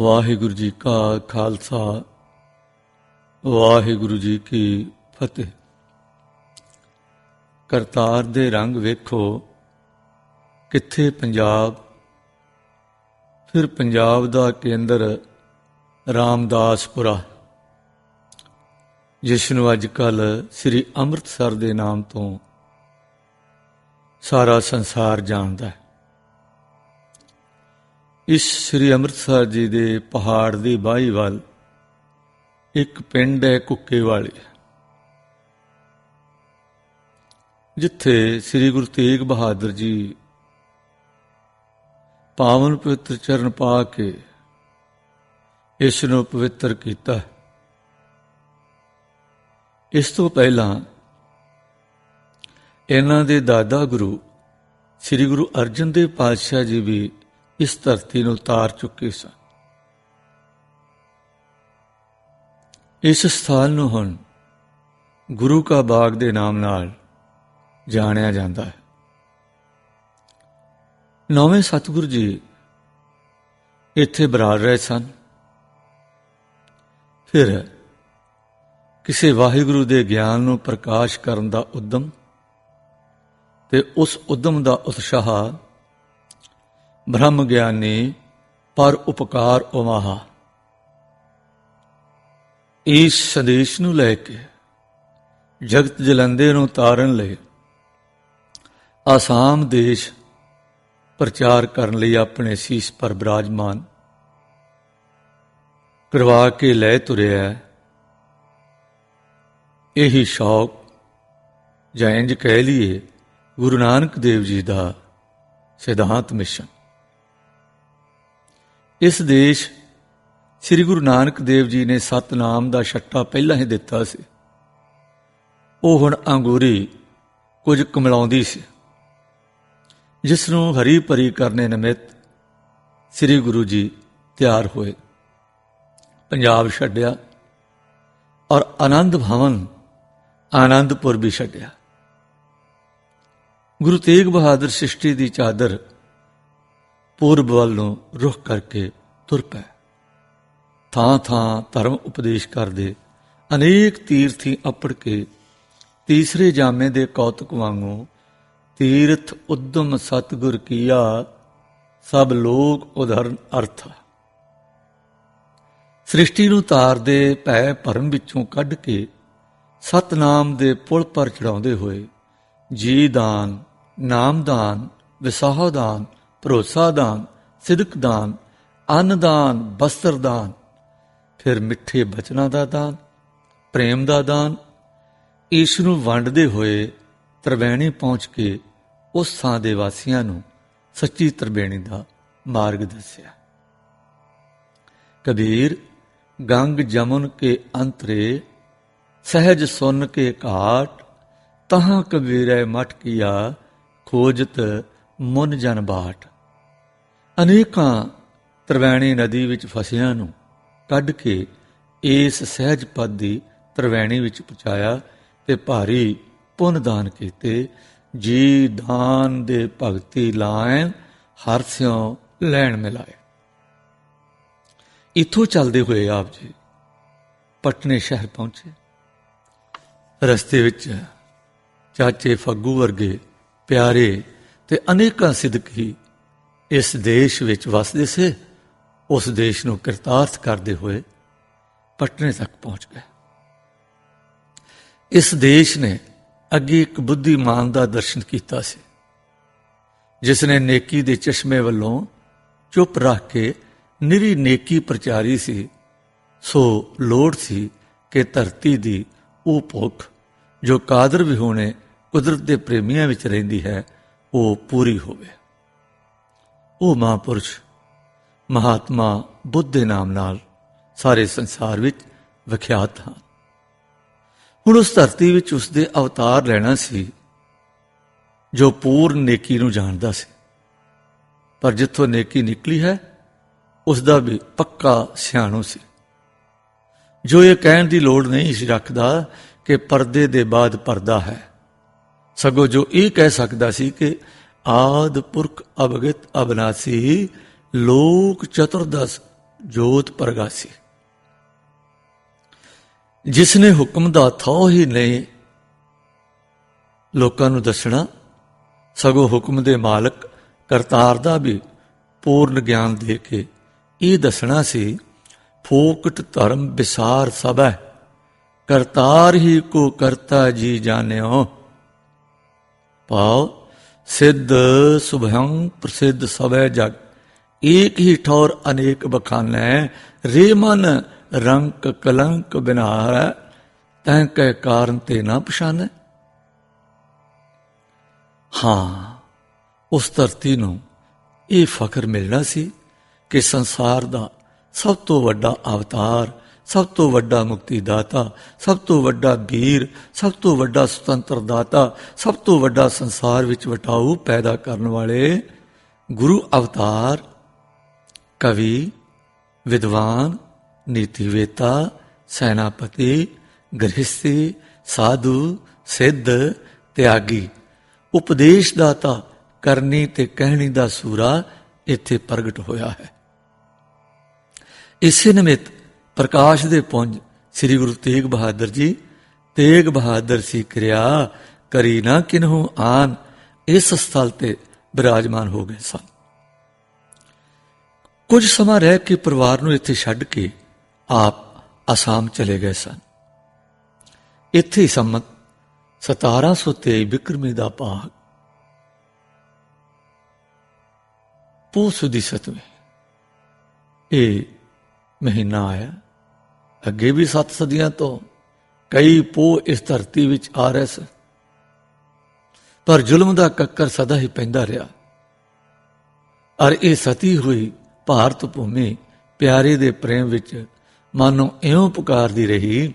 ਵਾਹਿਗੁਰੂ ਜੀ ਕਾ ਖਾਲਸਾ, ਵਾਹਿਗੁਰੂ ਜੀ ਕੀ ਫਤਿਹ। ਕਰਤਾਰ ਦੇ ਰੰਗ ਵੇਖੋ, ਕਿੱਥੇ ਪੰਜਾਬ? ਫਿਰ ਪੰਜਾਬ ਦਾ ਕੇਂਦਰ ਰਾਮਦਾਸਪੁਰਾ, ਜਿਸ ਨੂੰ ਅੱਜ ਕੱਲ ਸ੍ਰੀ ਅੰਮ੍ਰਿਤਸਰ ਦੇ ਨਾਮ ਤੋਂ ਸਾਰਾ ਸੰਸਾਰ ਜਾਣਦਾ ਹੈ। ਇਸ ਸ੍ਰੀ ਅੰਮ੍ਰਿਤਸਰ ਜੀ ਦੇ ਪਹਾੜ ਦੀ ਬਾਹੀ ਵੱਲ ਇੱਕ ਪਿੰਡ ਹੈ ਕੁੱਕੇ ਵਾਲੇ। ਜਿੱਥੇ ਸ੍ਰੀ ਗੁਰੂ ਤੇਗ ਬਹਾਦਰ ਜੀ ਪਾਵਨ ਪਵਿੱਤਰ ਚਰਨ ਪਾ ਕੇ ਇਸ ਨੂੰ ਪਵਿੱਤਰ ਕੀਤਾ। ਇਸ ਤੋਂ ਪਹਿਲਾਂ ਇਹਨਾਂ ਦੇ ਦਾਦਾ ਗੁਰੂ ਸ੍ਰੀ ਗੁਰੂ ਅਰਜਨ ਦੇਵ ਪਾਤਸ਼ਾਹ ਜੀ ਵੀ ਇਸ ਧਰਤੀ ਨੂੰ ਤਾਰ ਚੁੱਕੇ ਸਨ। ਇਸ ਸਥਾਨ ਨੂੰ ਹੁਣ ਗੁਰੂ ਕਾ ਬਾਗ ਦੇ ਨਾਮ ਨਾਲ ਜਾਣਿਆ ਜਾਂਦਾ ਹੈ। ਨੌਵੇਂ ਸਤਿਗੁਰੂ ਜੀ ਇੱਥੇ ਬਰਾੜ ਰਹੇ ਸਨ। ਫਿਰ ਕਿਸੇ ਵਾਹਿਗੁਰੂ ਦੇ ਗਿਆਨ ਨੂੰ ਪ੍ਰਕਾਸ਼ ਕਰਨ ਦਾ ਉਦਮ ਤੇ ਉਸ ਉਦਮ ਦਾ ਉਤਸ਼ਾਹ ਬ੍ਰਹਮ ਗਿਆਨੀ ਪਰ ਉਪਕਾਰ ਉਮਾਹਾ ਇਸ ਸੰਦੇਸ਼ ਨੂੰ ਲੈ ਕੇ ਜਗਤ ਜਲੰਦੇ ਨੂੰ ਤਾਰਨ ਲਈ ਆਸਾਮ ਦੇਸ਼ ਪ੍ਰਚਾਰ ਕਰਨ ਲਈ ਆਪਣੇ ਸੀਸ ਪਰ ਬਿਰਾਜਮਾਨ ਕਰਵਾ ਕੇ ਲੈ ਤੁਰਿਆ ਹੈ। ਇਹੀ ਸ਼ੌਕ ਜਾਂ ਇੰਜ ਕਹਿ ਲਈਏ ਗੁਰੂ ਨਾਨਕ ਦੇਵ ਜੀ ਦਾ ਸਿਧਾਂਤ ਮਿਸ਼ਨ ਇਸ ਦੇਸ਼ ਸ੍ਰੀ ਗੁਰੂ ਨਾਨਕ ਦੇਵ ਜੀ ਨੇ ਸਤਨਾਮ ਦਾ ਛੱਟਾ ਪਹਿਲਾਂ ਹੀ ਦਿੱਤਾ ਸੀ। ਉਹ ਹੁਣ ਅੰਗੂਰੀ ਕੁਝ ਕਮਲਾਉਂਦੀ ਸੀ। ਜਿਸ ਨੂੰ ਹਰੀ ਭਰੀ ਕਰਨੇ ਨਿਮਿਤ ਸ੍ਰੀ ਗੁਰੂ ਜੀ ਤਿਆਰ ਹੋਏ। ਪੰਜਾਬ ਛੱਡਿਆ ਔਰ ਆਨੰਦ ਭਵਨ ਆਨੰਦਪੁਰ ਵੀ ਛੱਡਿਆ। ਗੁਰੂ ਤੇਗ ਬਹਾਦਰ ਸ੍ਰਿਸ਼ਟੀ ਦੀ ਚਾਦਰ ਪੂਰਬ ਵੱਲ ਨੂੰ ਰੁਖ ਕਰਕੇ ਤੁਰ ਪਏ ਥਾਂ ਥਾਂ ਧਰਮ ਉਪਦੇਸ਼ ਕਰਦੇ ਅਨੇਕ ਤੀਰਥੀ ਅਪੜ ਕੇ ਤੀਸਰੇ ਜਾਮੇ ਦੇ ਕੌਤਕ ਵਾਂਗੂ ਤੀਰਥ ਉਦਮ ਸਤਗੁਰ ਕੀਆ, ਸਭ ਲੋਕ ਉਧਰਨ ਅਰਥ। ਸ੍ਰਿਸ਼ਟੀ ਨੂੰ ਤਾਰ ਦੇ ਭੈ ਭਰਮ ਵਿੱਚੋਂ ਕੱਢ ਕੇ ਸਤਨਾਮ ਦੇ ਪੁਲ ਪਰ ਚੜਾਉਂਦੇ ਹੋਏ ਜੀ ਦਾਨ, ਨਾਮ ਦਾਨ, ਵਿਸਾਹ ਦਾਨ ਭਰੋਸਾ ਦਾਨ ਸਿਦਕ ਦਾਨ ਅੰਨ ਦਾਨ ਬਸਤਰ ਦਾਨ ਫਿਰ ਮਿੱਠੇ ਬਚਨਾਂ ਦਾ ਦਾਨ, ਪ੍ਰੇਮ ਦਾ ਦਾਨ ਇਸ ਨੂੰ ਵੰਡਦੇ ਹੋਏ ਤਰਵੈਣੀ ਪਹੁੰਚ ਕੇ ਉਸ ਥਾਂ ਦੇ ਵਾਸੀਆਂ ਨੂੰ ਸੱਚੀ ਤਰਬੇਣੀ ਦਾ ਮਾਰਗ ਦੱਸਿਆ। ਕਬੀਰ, ਗੰਗ ਜਮਨ ਕੇ ਅੰਤਰੇ, ਸਹਿਜ ਸੁਨ ਕੇ ਘਾਟ, ਤਹਾਂ ਕਬੀਰੈ ਮਟ ਕੀਆ ਖੋਜਤ ਮਨ ਜਨ ਬਾਟ। ਅਨੇਕਾਂ ਤਰਵੈਣੀ ਨਦੀ ਵਿੱਚ ਫਸਿਆਂ ਨੂੰ ਕੱਢ ਕੇ ਇਸ ਸਹਿਜ ਪਦ ਦੀ ਤਰਵੈਣੀ ਵਿੱਚ ਪਹੁੰਚਾਇਆ ਤੇ ਭਾਰੀ ਪੁੰਨ ਦਾਨ ਕੀਤੇ। ਜੀ ਦਾਨ ਦੇ ਭਗਤੀ ਲਾਇਨ ਹਰ ਸਿਉ ਲੈਣ ਮਿਲਾਏ। ਇਥੋਂ ਚੱਲਦੇ ਹੋਏ ਆਪ ਜੀ ਪਟਨੇ ਸ਼ਹਿਰ ਪਹੁੰਚੇ। ਰਸਤੇ ਵਿੱਚ ਚਾਚੇ ਫੱਗੂ ਵਰਗੇ ਪਿਆਰੇ ਤੇ ਅਨੇਕਾਂ ਸਿੱਧਕ ਇਸ ਦੇਸ਼ ਵਿੱਚ ਵਸਦੇ ਸੇ, ਉਸ ਦੇਸ਼ ਨੂੰ ਕਿਰਤਾਰਥ ਕਰਦੇ ਹੋਏ ਪਟਨੇ ਤੱਕ ਪਹੁੰਚ ਗਏ। ਇਸ ਦੇਸ਼ ਨੇ ਅੱਗੇ ਇੱਕ ਬੁੱਧੀਮਾਨ ਦਾ ਦਰਸ਼ਨ ਕੀਤਾ ਸੀ, ਜਿਸ ਨੇ ਨੇਕੀ ਦੇ ਚਸ਼ਮੇ ਵੱਲੋਂ ਚੁੱਪ ਰੱਖ ਕੇ ਨਿਰੀ ਨੇਕੀ ਪ੍ਰਚਾਰੀ ਸੀ, ਸੋ ਲੋੜ ਸੀ ਕਿ ਧਰਤੀ ਦੀ ਉਹ ਭੁੱਖ ਜੋ ਕਾਦਰ ਵਿਹੋਣੇ ਕੁਦਰਤ ਦੇ ਪ੍ਰੇਮੀਆਂ ਵਿੱਚ ਰਹਿੰਦੀ ਹੈ, ਉਹ ਪੂਰੀ ਹੋਵੇ। ਉਹ ਮਹਾਂਪੁਰਸ਼, ਮਹਾਤਮਾ ਬੁੱਧ ਦੇ ਨਾਮ ਨਾਲ ਸਾਰੇ ਸੰਸਾਰ ਵਿੱਚ ਵਿਖਿਆਤ ਹਨ। ਹੁਣ ਉਸ ਧਰਤੀ ਵਿੱਚ ਉਸ ਦੇ ਅਵਤਾਰ ਲੈਣਾ ਸੀ, ਜੋ ਪੂਰਨ ਨੇਕੀ ਨੂੰ ਜਾਣਦਾ ਸੀ। ਪਰ ਜਿੱਥੋਂ ਨੇਕੀ ਨਿਕਲੀ ਹੈ, ਉਸ ਦਾ ਵੀ ਪੱਕਾ ਸਿਆਣੋ ਸੀ। ਜੋ ਇਹ ਕਹਿਣ ਦੀ ਲੋੜ ਨਹੀਂ ਸੀ ਰੱਖਦਾ ਕਿ ਪਰਦੇ ਦੇ ਬਾਅਦ ਪਰਦਾ ਹੈ, ਸਗੋਂ ਜੋ ਇਹ ਕਹਿ ਸਕਦਾ ਸੀ ਕਿ ਆਦ ਪੁਰਖ ਅਵਗਤ ਅਬਨਾਸੀ, ਲੋਕ ਚਤੁਰਦਸ ਜੋਤ ਪ੍ਰਗਾਸੀ। ਜਿਸ ਨੇ ਹੁਕਮ ਦਾ ਥੋ ਹੀ ਨਹੀਂ, ਲੋਕਾਂ ਨੂੰ ਦੱਸਣਾ, ਸਗੋਂ ਹੁਕਮ ਦੇ ਮਾਲਕ ਕਰਤਾਰ ਦਾ ਵੀ ਪੂਰਨ ਗਿਆਨ ਦੇ ਕੇ ਇਹ ਦੱਸਣਾ ਸੀ, ਫੋਕਟ ਧਰਮ ਵਿਸਾਰ ਸਭੈ, ਕਰਤਾਰ ਹੀ ਕੋ ਕਰਤਾ ਜੀ ਜਾਣਿਓ। ਪਾਉ ਸਿੱਧ ਸੁਭੰ ਪ੍ਰਸਿੱਧ ਸਭੈ ਜਗ, ਏਕ ਹੀ ਠੌਰ ਅਨੇਕ ਬਖਾਨੈ, ਰੇ ਮਨ ਰੰਕ ਕਲੰਕ ਬਿਨਾਰ, ਤੈ ਕਹਿ ਕਾਰਨ ਤੇ ਨਾ ਪਛਾਨੈ। ਹਾਂ, ਉਸ ਧਰਤੀ ਨੂੰ ਇਹ ਫਖਰ ਮਿਲਣਾ ਸੀ ਕਿ ਸੰਸਾਰ ਦਾ ਸਭ ਤੋਂ ਵੱਡਾ ਅਵਤਾਰ ਸਭ ਤੋਂ ਵੱਡਾ ਮੁਕਤੀ ਦਾਤਾ ਸਭ ਤੋਂ ਵੱਡਾ ਵੀਰ ਸਭ ਤੋਂ ਵੱਡਾ ਸੁਤੰਤਰ ਦਾਤਾ, ਸਭ ਤੋਂ ਵੱਡਾ ਸੰਸਾਰ ਵਿੱਚ ਵਟਾਊ ਪੈਦਾ ਕਰਨ ਵਾਲੇ ਗੁਰੂ ਅਵਤਾਰ, ਕਵੀ, ਵਿਦਵਾਨ, ਨੀਤੀਵੇਤਾ, ਸੈਨਾਪਤੀ ਗ੍ਰਹਿਸਤੀ ਸਾਧੂ, ਸਿੱਧ, ਤਿਆਗੀ। ਉਪਦੇਸ਼ ਦਾਤਾ ਕਰਨੀ ਤੇ ਕਹਿਣੀ ਦਾ ਸੂਰਾ ਇੱਥੇ ਪ੍ਰਗਟ ਹੋਇਆ ਹੈ। ਇਸੇ ਨਿਮਿਤ ਪ੍ਰਕਾਸ਼ ਦੇ ਪੁੰਜ ਸ੍ਰੀ ਗੁਰੂ ਤੇਗ ਬਹਾਦਰ ਜੀ, ਤੇਗ ਬਹਾਦਰ ਸੀ ਕਿਰਿਆ, ਕਰੀ ਨਾ ਕਿਨਹੂ ਆਨ, ਇਸ ਸਥਲ ਤੇ ਬਿਰਾਜਮਾਨ ਹੋ ਗਏ ਸਨ। ਕੁਝ ਸਮਾਂ ਰਹਿ ਕੇ ਪਰਿਵਾਰ ਨੂੰ ਇੱਥੇ ਛੱਡ ਕੇ ਆਪ ਅਸਾਮ ਚਲੇ ਗਏ ਸਨ। ਇੱਥੇ ਹੀ ਸੰਮਤ 1723 ਬਿਕਰਮੀ ਦਾ ਭਾਗ। ਪੂਸ ਦੀ ਸਤਵੇਂ ਇਹ ਮਹੀਨਾ ਆਇਆ। ਅੱਗੇ ਵੀ 7 ਸਦੀਆਂ ਤੋਂ ਕਈ ਪੋ ਇਸ ਧਰਤੀ ਵਿੱਚ ਆ ਰਹੇ ਸਨ। ਪਰ ਜ਼ੁਲਮ ਦਾ ਕੱਕਰ ਸਦਾ ਹੀ ਪੈਂਦਾ ਰਿਹਾ। ਅਰ ਇਹ ਸਤੀ ਹੋਈ ਭਾਰਤ ਭੂਮੀ ਪਿਆਰੇ ਦੇ ਪ੍ਰੇਮ ਵਿੱਚ ਮਾਨੋ ਇਉਂ ਪੁਕਾਰਦੀ ਰਹੀ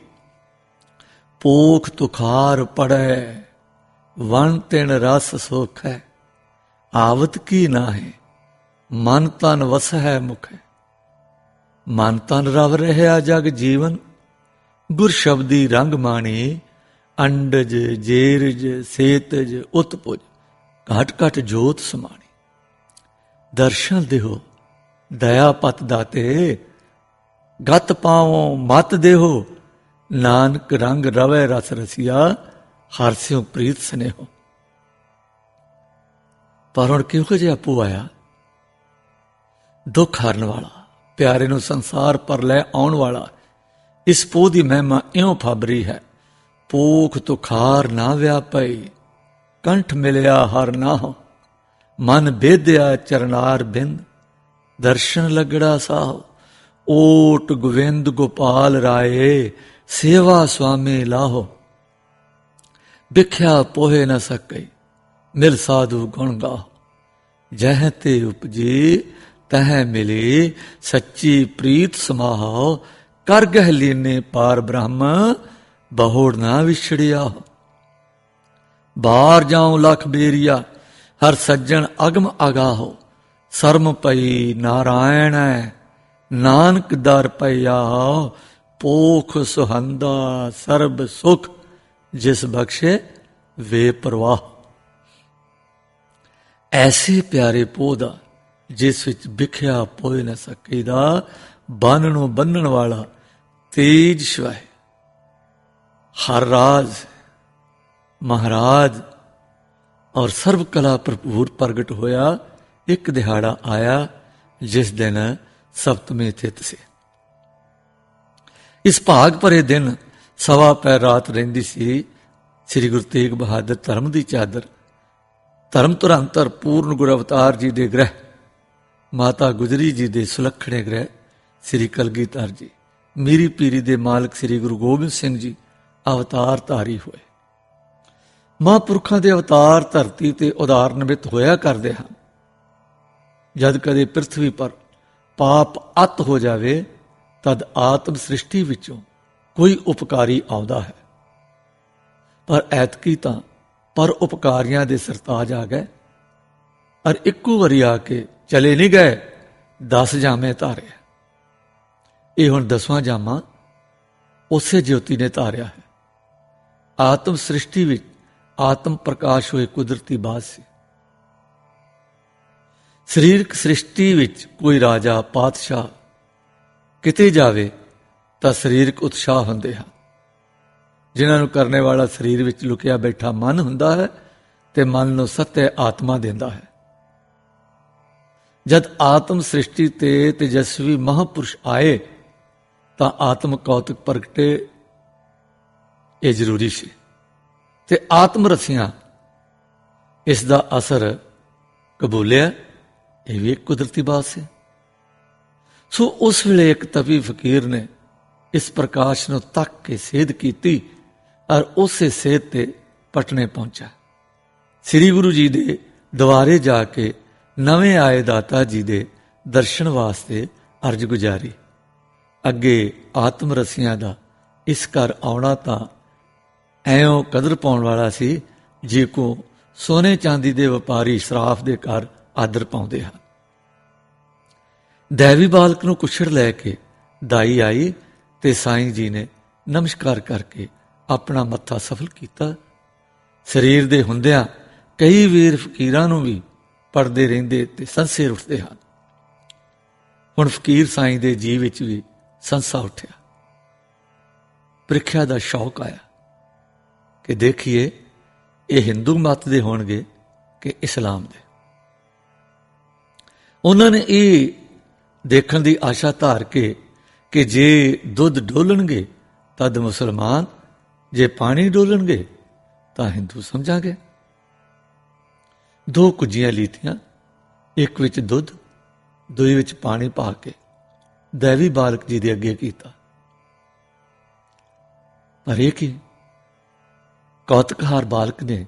ਪੋਖ ਤੁਖਾਰ ਪੜੈ, ਵਣ ਤਿਣ ਰਸ ਸੁਖ ਹੈ ਆਵਤ ਕੀ ਨਾ ਹੈ ਮਨ ਤਨ ਵਸ ਹੈ ਮੁਖ। ਹੈ ਮਨ ਤਨ ਰਵ ਰਿਹਾ ਜਗ ਜੀਵਨ, ਗੁਰ ਸ਼ਬਦੀ ਰੰਗ ਮਾਣੇ, ਅੰਡਜ, ਜੇਰਜ, ਸੇਤਜ, ਉਤਪੁਜ, ਘਟ ਘਟ ਜੋਤ ਸਮਾਣੀ। ਦਰਸ਼ਨ ਦੇਹੋ, ਦਇਆ ਪਤ ਦਾਤੇ, ਗਤ ਪਾਵੋ ਮਤ ਦੇਹੋ, ਨਾਨਕ ਰੰਗ ਰਵੈ ਰਸ ਰਸੀਆ, ਹਰ ਸਿਉ ਪ੍ਰੀਤ ਸਨੇਹੋ। ਪਰ ਹੁਣ ਕਿਉਂ ਜੇ ਆਪੂ ਆਇਆ? ਦੁੱਖ ਹਰਨ ਵਾਲਾ। ਪਿਆਰੇ ਨੂੰ ਸੰਸਾਰ ਪਰ ਲੈ ਆਉਣ ਵਾਲਾ, ਇਸ ਪੋ ਦੀ ਮਹਿਮਾ ਇਉਂ ਫਾਬਰੀ ਹੈ ਪੋਖ ਤੁਖਾਰ ਨਾ ਵਿਆਪਈ ਕੰਠ ਮਿਲਿਆ ਹਰ ਨਾ ਮਨ ਬੇਦਿਆ ਚਰਨਾਰ ਬਿੰਦ, ਦਰਸ਼ਨ ਲਗੜਾ ਸਾਹ, ਓਟ ਗੋਵਿੰਦ ਗੋਪਾਲ ਰਾਏ, ਸੇਵਾ ਸੁਆਮੀ ਲਾਹੋ। ਵਿਖਿਆ ਪੋਹੇ ਨ ਸਕਈ, ਮਿਲ ਸਾਧੂ ਗੁਣ ਗਾ ਜਹ ਤੇ ਉਪਜੀ ਤਹ ਮਿਲੇ, ਸੱਚੀ ਪ੍ਰੀਤ ਸਮਾਹ, ਕਰ ਗਹਿ ਪਾਰ ਬ੍ਰਹਮ, ਬਹੁੜ ਨਾ ਵਿਛੜਿਆ। ਬਾਹਰ ਜਾਉ ਲਖ ਬੇਰੀਆ, ਹਰ ਸੱਜਣ ਅਗਮ ਅਗਾਹੋ। ਸਰਮ ਪਈ ਨਾਰਾਇਣ ਨਾਨਕ ਦਰ ਪਈਆ। ਪੋਖ ਸੁਹੰਦਾ, ਸਰਬ ਸੁਖ, ਜਿਸ ਬਖਸ਼ੇ ਵੇ ਪ੍ਰਵਾਹ। ਐਸੇ ਪਿਆਰੇ ਪੋਦਾ ਜਿਸ ਵਿੱਚ ਵਿਖਿਆ ਪੋਇ ਨਾ ਸਕੀਦਾ ਬੰਨ ਨੂੰ ਬੰਨਣ ਵਾਲਾ ਤੇਜ ਸ਼ਵੈ ਹਰ ਰਾਜ, ਮਹਾਰਾਜ ਔਰ ਸਰਬ ਕਲਾ ਭਰਪੂਰ ਪ੍ਰਗਟ ਹੋਇਆ, ਇੱਕ ਦਿਹਾੜਾ ਆਇਆ, ਜਿਸ ਦਿਨ ਸਪਤਮੀ ਤਿਥ ਸੀ। ਇਸ ਭਾਗ ਭਰੇ ਦਿਨ ਸਵਾ ਪੈ ਰਾਤ ਰਹਿੰਦੀ ਸੀ, ਸ੍ਰੀ ਗੁਰੂ ਤੇਗ ਬਹਾਦਰ ਧਰਮ ਦੀ ਚਾਦਰ, ਧਰਮ ਤੁਰੰਤਰ ਪੂਰਨ ਗੁਰ ਅਵਤਾਰ ਜੀ ਦੇ ਗ੍ਰਹਿ ਮਾਤਾ ਗੁਜਰੀ ਜੀ ਦੇ ਸੁਲੱਖਣੇ ਗ੍ਰਹਿ, ਸ੍ਰੀ ਕਲਗੀਧਰ ਜੀ। ਮੀਰੀ ਪੀਰੀ ਦੇ ਮਾਲਕ ਸ੍ਰੀ ਗੁਰੂ ਗੋਬਿੰਦ ਸਿੰਘ ਜੀ, ਅਵਤਾਰ ਧਾਰੀ ਹੋਏ। ਮਹਾਂਪੁਰਖਾਂ ਦੇ ਅਵਤਾਰ ਧਰਤੀ ਤੇ ਉਦਾਹਰਨ ਵਿੱਚ ਹੋਇਆ ਕਰਦੇ ਹਨ। ਜਦ ਕਦੇ ਪ੍ਰithvi ਪਰ ਪਾਪ ਅਤ ਹੋ ਜਾਵੇ, ਤਦ ਆਤਮ ਸ੍ਰਿਸ਼ਟੀ ਵਿੱਚੋਂ ਕੋਈ ਉਪਕਾਰੀ ਆਉਂਦਾ ਹੈ। ਪਰ ਐਤਕੀ ਤਾਂ ਪਰ ਉਪਕਾਰੀਆਂ ਦੇ ਸਰਤਾਜ ਆ ਗਏ। ਔਰ ਇੱਕੋ ਵਾਰੀ ਆ ਕੇ ਚਲੇ ਨਹੀਂ ਗਏ 10 ਜਾਮੇ ਧਾਰੇ। ਇਹ ਹੁਣ ਦਸਵਾਂ ਜਾਮਾ ਉਸੇ ਜੋਤੀ ਨੇ ਧਾਰਿਆ ਹੈ। ਆਤਮ ਸ੍ਰਿਸ਼ਟੀ ਵਿੱਚ ਆਤਮ ਪ੍ਰਕਾਸ਼ ਹੋਏ ਕੁਦਰਤੀ ਬਾਤ ਸੀ। ਸਰੀਰਕ ਸ੍ਰਿਸ਼ਟੀ ਵਿੱਚ ਕੋਈ ਰਾਜਾ, ਪਾਤਸ਼ਾਹ ਕਿਤੇ ਜਾਵੇ ਤਾਂ ਸਰੀਰਕ ਉਤਸ਼ਾਹ ਹੁੰਦੇ ਹਨ। ਜਿਨ੍ਹਾਂ ਨੂੰ ਕਰਨੇ ਵਾਲਾ ਸਰੀਰ ਵਿੱਚ ਲੁਕਿਆ ਬੈਠਾ ਮਨ ਹੁੰਦਾ ਹੈ ਤੇ ਮਨ ਨੂੰ ਸਤਿ ਆਤਮਾ ਦਿੰਦਾ ਹੈ। ਜਦ ਆਤਮ ਸ੍ਰਿਸ਼ਟੀ ਤੇ ਤੇਜਸਵੀ ਮਹਾਪੁਰਸ਼ ਆਏ, ਤਾਂ ਆਤਮ ਕੌਤਕ ਪ੍ਰਗਟੇ। ਇਹ ਜ਼ਰੂਰੀ ਸੀ। ਤੇ ਆਤਮ ਰਸੀਆਂ, ਇਸ ਦਾ ਅਸਰ ਕਬੂਲਿਆ, ਇਹ ਵੀ ਇੱਕ ਕੁਦਰਤੀ ਬਾਤ ਸੀ। ਸੋ ਉਸ ਵੇਲੇ ਇੱਕ ਤਪੀ ਫਕੀਰ ਨੇ ਇਸ ਪ੍ਰਕਾਸ਼ ਨੂੰ ਤੱਕ ਕੇ ਸੇਧ ਕੀਤੀ ਔਰ ਉਸੇ ਸੇਧ ਤੇ ਪਟਨੇ ਪਹੁੰਚਾ। ਸ੍ਰੀ ਗੁਰੂ ਜੀ ਦੇ ਦੁਆਰੇ ਜਾ ਕੇ ਨਵੇਂ ਆਏ ਦਾਤਾ ਜੀ ਦੇ ਦਰਸ਼ਨ ਵਾਸਤੇ ਅਰਜ ਗੁਜ਼ਾਰੀ। ਅੱਗੇ ਆਤਮ ਰਸੀਆਂ ਦਾ ਇਸ ਘਰ ਆਉਣਾ ਤਾਂ ਐਉਂ ਕਦਰ ਪਾਉਣ ਵਾਲਾ ਸੀ, ਜੇ ਕੋ ਸੋਨੇ ਚਾਂਦੀ ਦੇ ਵਪਾਰੀ ਸ਼ਰਾਫ ਦੇ ਘਰ ਆਦਰ ਪਾਉਂਦੇ ਹਨ। ਦੇਵੀ ਬਾਲਕ ਨੂੰ ਕੁਛੜ ਲੈ ਕੇ ਦਾਈ ਆਈ ਤੇ ਸਾਈਂ ਜੀ ਨੇ ਨਮਸਕਾਰ ਕਰਕੇ ਆਪਣਾ ਮੱਥਾ ਸਫਲ ਕੀਤਾ। ਸਰੀਰ ਦੇ ਹੁੰਦਿਆਂ ਕਈ ਵੀਰ ਫਕੀਰਾਂ ਨੂੰ ਵੀ ਪੜਦੇ ਰਹਿੰਦੇ ਤੇ ਸੰਸੇ ਉੱਠਦੇ ਹਨ। ਹੁਣ ਫਕੀਰ ਸਾਈਂ ਦੇ ਜੀ ਵਿੱਚ ਵੀ ਸੰਸਾ ਉੱਠਿਆ। ਪ੍ਰੀਖਿਆ ਦਾ ਸ਼ੌਕ ਆਇਆ ਕਿ ਦੇਖੀਏ, ਇਹ ਹਿੰਦੂ ਮਤ ਦੇ ਹੋਣਗੇ ਕਿ ਇਸਲਾਮ ਦੇ। ਉਹਨਾਂ ਨੇ ਇਹ ਦੇਖਣ ਦੀ ਆਸ਼ਾ ਧਾਰ ਕੇ ਕਿ ਜੇ ਦੁੱਧ ਡੋਲਣਗੇ, ਤਦ ਮੁਸਲਮਾਨ, ਜੇ ਪਾਣੀ ਡੋਲਣਗੇ, ਤਾਂ ਹਿੰਦੂ ਸਮਝਾਂਗੇ। ਦੋ ਕੁਜੀਆਂ ਲੀਤੀਆਂ, ਇੱਕ ਵਿੱਚ ਦੁੱਧ ਦੂਜੀ ਵਿੱਚ ਪਾਣੀ ਪਾ ਕੇ ਦੇਵੀ ਬਾਲਕ ਜੀ ਦੇ ਅੱਗੇ ਕੀਤਾ। ਪਰ ਇਹ ਕੀ? ਕੌਤਕਹਾਰ ਬਾਲਕ ਨੇ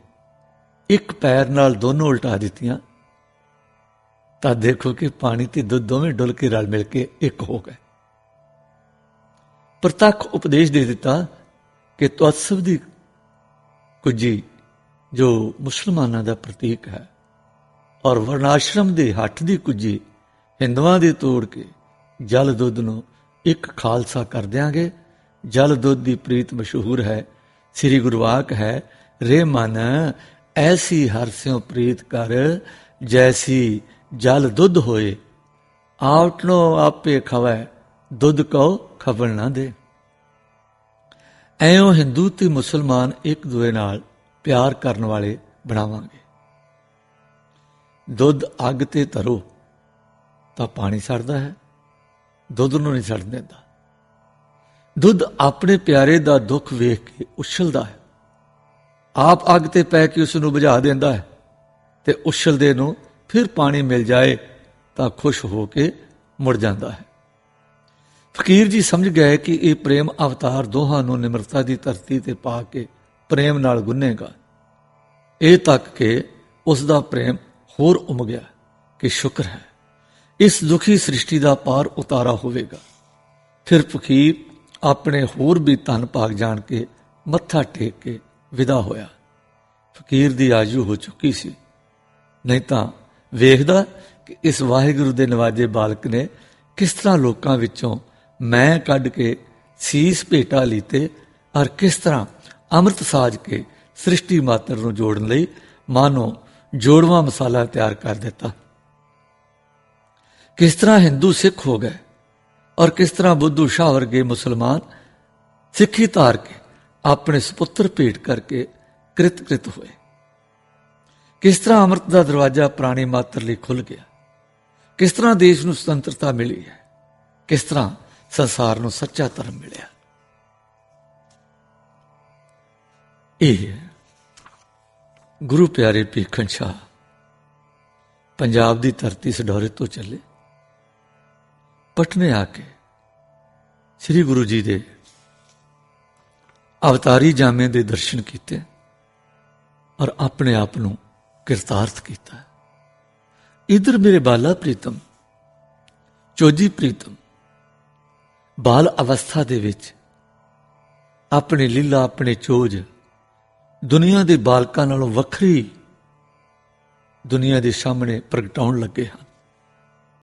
ਇੱਕ ਪੈਰ ਨਾਲ ਦੋਨੋਂ ਉਲਟਾ ਦਿੱਤੀਆਂ। ਤਾਂ ਦੇਖੋ ਕਿ ਪਾਣੀ ਤੇ ਦੁੱਧ ਦੋਵੇਂ ਡੁੱਲ ਕੇ ਰਲ ਮਿਲ ਕੇ ਇੱਕ ਹੋ ਗਏ। ਪ੍ਰਤੱਖ ਉਪਦੇਸ਼ ਦੇ ਦਿੱਤਾ ਕਿ ਤਵਸਵ ਦੀ ਕੁਜੀ ਜੋ ਮੁਸਲਮਾਨਾਂ ਦਾ ਪ੍ਰਤੀਕ ਹੈ ਔਰ ਵਰਨਾਸ਼ਰਮ ਦੇ ਹੱਠ ਦੀ ਕੁਜੀ ਹਿੰਦੂਆਂ ਦੇ ਤੋੜ ਕੇ ਜਲ ਦੁੱਧ ਨੂੰ ਇੱਕ ਖਾਲਸਾ ਕਰ ਦਿਆਂਗੇ। ਜਲ ਦੁੱਧ ਦੀ ਪ੍ਰੀਤ ਮਸ਼ਹੂਰ ਹੈ, ਸ੍ਰੀ ਗੁਰਵਾਕ ਹੈ, ਰੇ ਮਨ, ਐਸੀ ਹਰ ਸਿਉ ਪ੍ਰੀਤ ਕਰ, ਜੈਸੀ ਜਲ ਦੁੱਧ ਹੋਏ। ਆਉਟਨੋ ਆਪੇ ਖਵੈ, ਦੁੱਧ ਕੋ ਖਬਰ ਨਾ ਦੇ। ਐਉਂ ਹਿੰਦੂ ਤੇ ਮੁਸਲਮਾਨ ਇੱਕ ਦੂਏ ਨਾਲ ਪਿਆਰ ਕਰਨ ਵਾਲੇ ਬਣਾਵਾਂਗੇ। ਦੁੱਧ ਅੱਗ ਤੇ ਧਰੋ, ਤਾਂ ਪਾਣੀ ਸੜਦਾ ਹੈ। ਦੁੱਧ ਨੂੰ ਨਹੀਂ ਸੜਨ ਦਿੰਦਾ। ਦੁੱਧ ਆਪਣੇ ਪਿਆਰੇ ਦਾ ਦੁੱਖ ਵੇਖ ਕੇ ਉਛਲਦਾ ਹੈ। ਆਪ ਅੱਗ ਤੇ ਪੈ ਕੇ ਉਸ ਨੂੰ ਬੁਝਾ ਦਿੰਦਾ ਹੈ ਤੇ ਉਛਲਦੇ ਨੂੰ ਫਿਰ ਪਾਣੀ ਮਿਲ ਜਾਏ, ਤਾਂ ਖੁਸ਼ ਹੋ ਕੇ ਮੁੜ ਜਾਂਦਾ ਹੈ। ਫਕੀਰ ਜੀ ਸਮਝ ਗਏ ਕਿ ਇਹ ਪ੍ਰੇਮ ਅਵਤਾਰ ਦੋਹਾਂ ਨੂੰ ਨਿਮਰਤਾ ਦੀ ਧਰਤੀ ਤੇ ਪਾ ਕੇ ਪ੍ਰੇਮ ਨਾਲ ਗੁੰਨੇਗਾ। ਇਹ ਤੱਕ ਕਿ ਉਸ ਦਾ ਪ੍ਰੇਮ ਹੋਰ ਉਮ ਗਿਆ ਕਿ ਸ਼ੁਕਰ ਹੈ, ਇਸ ਦੁਖੀ ਸ੍ਰਿਸ਼ਟੀ ਦਾ ਪਾਰ ਉਤਾਰਾ ਹੋਵੇਗਾ। ਫਿਰ ਫਕੀਰ ਆਪਣੇ ਹੋਰ ਵੀ ਧਨ ਭਾਗ ਜਾਣ ਕੇ ਮੱਥਾ ਟੇਕ ਕੇ ਵਿਦਾ ਹੋਇਆ। ਫਕੀਰ ਦੀ ਆਜ਼ੂ ਹੋ ਚੁੱਕੀ ਸੀ। ਨਹੀਂ ਤਾਂ ਵੇਖਦਾ ਕਿ ਇਸ ਵਾਹਿਗੁਰੂ ਦੇ ਨਵਾਜੇ ਬਾਲਕ ਨੇ ਕਿਸ ਤਰ੍ਹਾਂ ਲੋਕਾਂ ਵਿੱਚੋਂ ਮੈਂ ਕੱਢ ਕੇ ਸੀਸ ਭੇਟਾ ਲੀਤੇ ਔਰ ਕਿਸ ਤਰ੍ਹਾਂ ਅੰਮ੍ਰਿਤ ਸਾਜ ਕੇ ਸ੍ਰਿਸ਼ਟੀ ਮਾਤਰ ਨੂੰ ਜੋੜਨ ਲਈ ਮਾਨੋ ਜੋੜਵਾ ਮਸਾਲਾ ਤਿਆਰ ਕਰ ਦਿੱਤਾ। ਕਿਸ ਤਰ੍ਹਾਂ ਹਿੰਦੂ ਸਿੱਖ ਹੋ ਗਏ ਔਰ ਕਿਸ ਤਰ੍ਹਾਂ ਬੁੱਧੂ ਸ਼ਾਹ ਵਰਗੇ ਮੁਸਲਮਾਨ ਸਿੱਖੀ ਧਾਰ ਕੇ ਆਪਣੇ ਸੁਪੁੱਤਰ ਭੇਟ ਕਰਕੇ ਕ੍ਰਿਤਕ੍ਰਿਤ ਹੋਏ। ਕਿਸ ਤਰ੍ਹਾਂ ਅੰਮ੍ਰਿਤ ਦਾ ਦਰਵਾਜ਼ਾ ਪ੍ਰਾਣੀ ਮਾਤਰ ਲਈ ਖੁੱਲ ਗਿਆ। ਕਿਸ ਤਰ੍ਹਾਂ ਦੇਸ਼ ਨੂੰ ਸੁਤੰਤਰਤਾ ਮਿਲੀ ਹੈ। ਕਿਸ ਤਰ੍ਹਾਂ ਸੰਸਾਰ ਨੂੰ ਸੱਚਾ ਧਰਮ ਮਿਲਿਆ। ਇਹ ਹੈ ਗੁਰੂ ਪਿਆਰੇ ਭੀਖਣ ਸ਼ਾਹ, ਪੰਜਾਬ ਦੀ ਧਰਤੀ ਸਡੋਰੇ ਤੋਂ ਚੱਲੇ। ਪਟਨੇ ਆ ਕੇ ਸ੍ਰੀ ਗੁਰੂ ਜੀ ਦੇ ਅਵਤਾਰੀ ਜਾਮੇ ਦੇ ਦਰਸ਼ਨ ਕੀਤੇ ਔਰ ਆਪਣੇ ਆਪ ਨੂੰ ਕਿਰਤਾਰਥ ਕੀਤਾ। ਇਧਰ ਮੇਰੇ ਬਾਲਾ ਪ੍ਰੀਤਮ, ਚੋਜੀ ਪ੍ਰੀਤਮ, ਬਾਲ ਅਵਸਥਾ ਦੇ ਵਿੱਚ ਆਪਣੇ ਲੀਲਾ, ਆਪਣੇ ਚੋਜ ਦੁਨੀਆ ਦੇ ਬਾਲਕਾਂ ਨਾਲੋਂ ਵੱਖਰੀ ਦੁਨੀਆ ਦੇ ਸਾਹਮਣੇ ਪ੍ਰਗਟਾਉਣ ਲੱਗੇ ਹਨ।